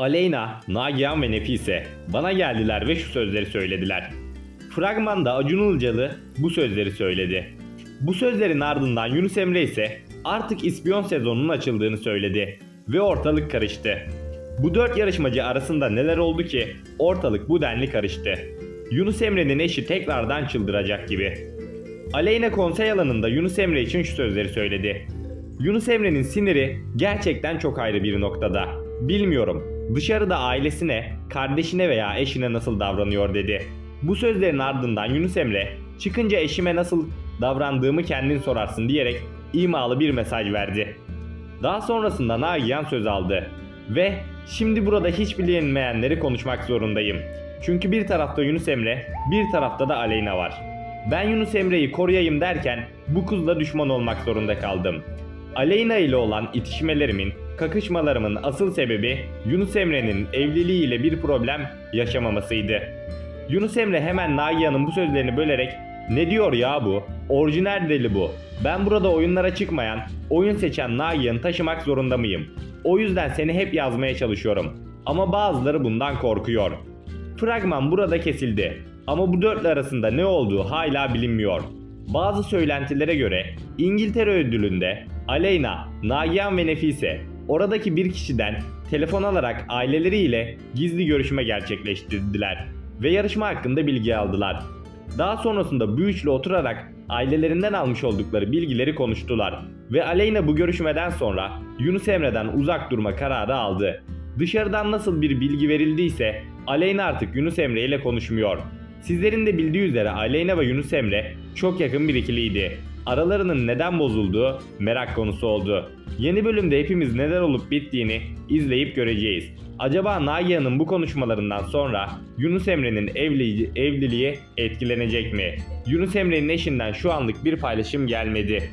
Aleyna, Nagihan ve Nefise bana geldiler ve şu sözleri söylediler. Fragmanda Acun Ilıcalı bu sözleri söyledi. Bu sözlerin ardından Yunus Emre ise artık ispiyon sezonunun açıldığını söyledi ve ortalık karıştı. Bu dört yarışmacı arasında neler oldu ki ortalık bu denli karıştı. Yunus Emre'nin eşi tekrardan çıldıracak gibi. Aleyna konsey alanında Yunus Emre için şu sözleri söyledi. Yunus Emre'nin siniri gerçekten çok ayrı bir noktada. Bilmiyorum dışarıda ailesine, kardeşine veya eşine nasıl davranıyor dedi. Bu sözlerin ardından Yunus Emre çıkınca eşime nasıl davrandığımı kendin sorarsın diyerek imalı bir mesaj verdi. Daha sonrasında Nagihan söz aldı. Ve şimdi burada hiç bilinmeyenleri konuşmak zorundayım. Çünkü bir tarafta Yunus Emre, bir tarafta da Aleyna var. Ben Yunus Emre'yi koruyayım derken bu kızla düşman olmak zorunda kaldım. Aleyna ile olan itişmelerimin, kakışmalarımın asıl sebebi Yunus Emre'nin evliliğiyle bir problem yaşamamasıydı. Yunus Emre hemen Nagihan'ın bu sözlerini bölerek ne diyor ya bu? Orijinal deli bu. Ben burada oyunlara çıkmayan, oyun seçen Nagihan'ı taşımak zorunda mıyım? O yüzden seni hep yazmaya çalışıyorum. Ama bazıları bundan korkuyor. Fragman burada kesildi. Ama bu dörtlü arasında ne olduğu hala bilinmiyor. Bazı söylentilere göre İngiltere ödülünde Aleyna, Nagihan ve Nefise oradaki bir kişiden telefon alarak aileleriyle gizli görüşme gerçekleştirdiler ve yarışma hakkında bilgi aldılar. Daha sonrasında bu üçlü oturarak ailelerinden almış oldukları bilgileri konuştular ve Aleyna bu görüşmeden sonra Yunus Emre'den uzak durma kararı aldı. Dışarıdan nasıl bir bilgi verildiyse Aleyna artık Yunus Emre ile konuşmuyor. Sizlerin de bildiği üzere Aleyna ve Yunus Emre çok yakın bir ikiliydi. Aralarının neden bozulduğu merak konusu oldu. Yeni bölümde hepimiz neler olup bittiğini izleyip göreceğiz. Acaba Nagihan'ın bu konuşmalarından sonra Yunus Emre'nin evli, evliliği etkilenecek mi? Yunus Emre'nin eşinden şu anlık bir paylaşım gelmedi.